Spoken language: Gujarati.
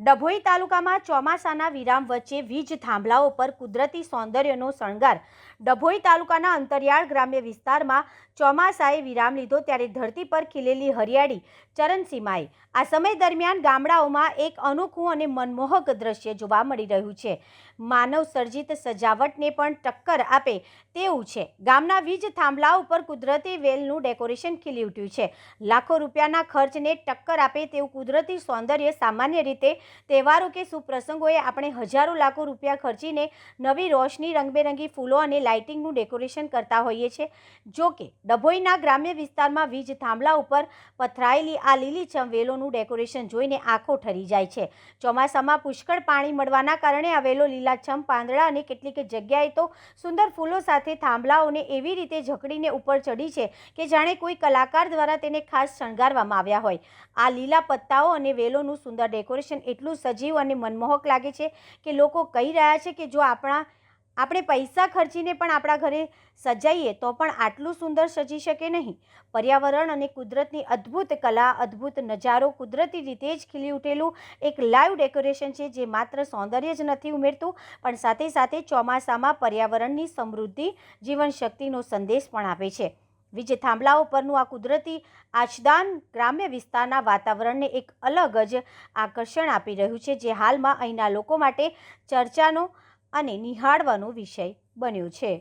ડભોઈ તાલુકામાં ચોમાસાના વિરામ વચ્ચે વીજ થાંભલાઓ પર કુદરતી સૌંદર્યનો શણગાર. ડભોઈ તાલુકાના અંતરિયાળ ગ્રામ્ય વિસ્તારમાં ચોમાસાએ વિરામ લીધો ત્યારે ધરતી પર ખીલેલી હરિયાળી ચરણસીમાએ. આ સમય દરમિયાન ગામડાઓમાં એક અનોખું અને મનમોહક દ્રશ્ય જોવા મળી રહ્યું છે. માનવ સર્જિત સજાવટને પણ ટક્કર આપે તેવું છે. ગામના વીજ થાંભલા ઉપર કુદરતી વેલનું ડેકોરેશન ખીલી ઉઠ્યું છે. લાખો રૂપિયાના ખર્ચને ટક્કર આપે તેવું કુદરતી સૌંદર્ય સામાન્ય રીતે તહેવારો કે સુપ્રસંગોએ આપણે હજારો લાખો રૂપિયા ખર્ચીને નવી રોશની, રંગબેરંગી ફૂલો અને લાઇટિંગનું ડેકોરેશન કરતા હોઈએ છીએ. જો કે ડભોઈના ગ્રામ્ય વિસ્તારમાં વીજ થાંભલા ઉપર પથરાયેલી આ લીલીછમ વેલોનું ડેકોરેશન જોઈને આંખો ઠરી જાય છે. ચોમાસામાં પુષ્કળ પાણી મળવાના કારણે આ વેલો લીલાછમ, પાંદડા અને કેટલીક જગ્યાએ તો સુંદર ફૂલો સાથે થાંભલાઓને એવી રીતે જકડીને ઉપર ચડી છે કે જાણે કોઈ કલાકાર દ્વારા તેને ખાસ શણગારવામાં આવ્યા હોય. આ લીલા પત્તાઓ અને વેલોનું સુંદર ડેકોરેશન એટલું સજીવ અને મનમોહક લાગે છે કે લોકો કહી રહ્યા છે કે જો આપણા, આપણે પૈસા ખર્ચીને પણ આપણા ઘરે સજાઈએ તો પણ આટલું સુંદર સજી શકે નહીં. પર્યાવરણ અને કુદરતની અદ્ભુત કલા, અદ્ભુત નજારો કુદરતી રીતે જ ખીલી ઉઠેલું એક લાઈવ ડેકોરેશન છે જે માત્ર સૌંદર્ય જ નથી ઉમેરતું, પણ સાથે સાથે ચોમાસામાં પર્યાવરણની સમૃદ્ધિ જીવનશક્તિનો સંદેશ પણ આપે છે. વીજ થાંભલાઓ પરનું આ કુદરતી આછદાન ગ્રામ્ય વિસ્તારના વાતાવરણને એક અલગ જ આકર્ષણ આપી રહ્યું છે, જે હાલમાં અહીંના લોકો માટે ચર્ચાનો અને નિહાળવાનો વિષય બન્યો છે.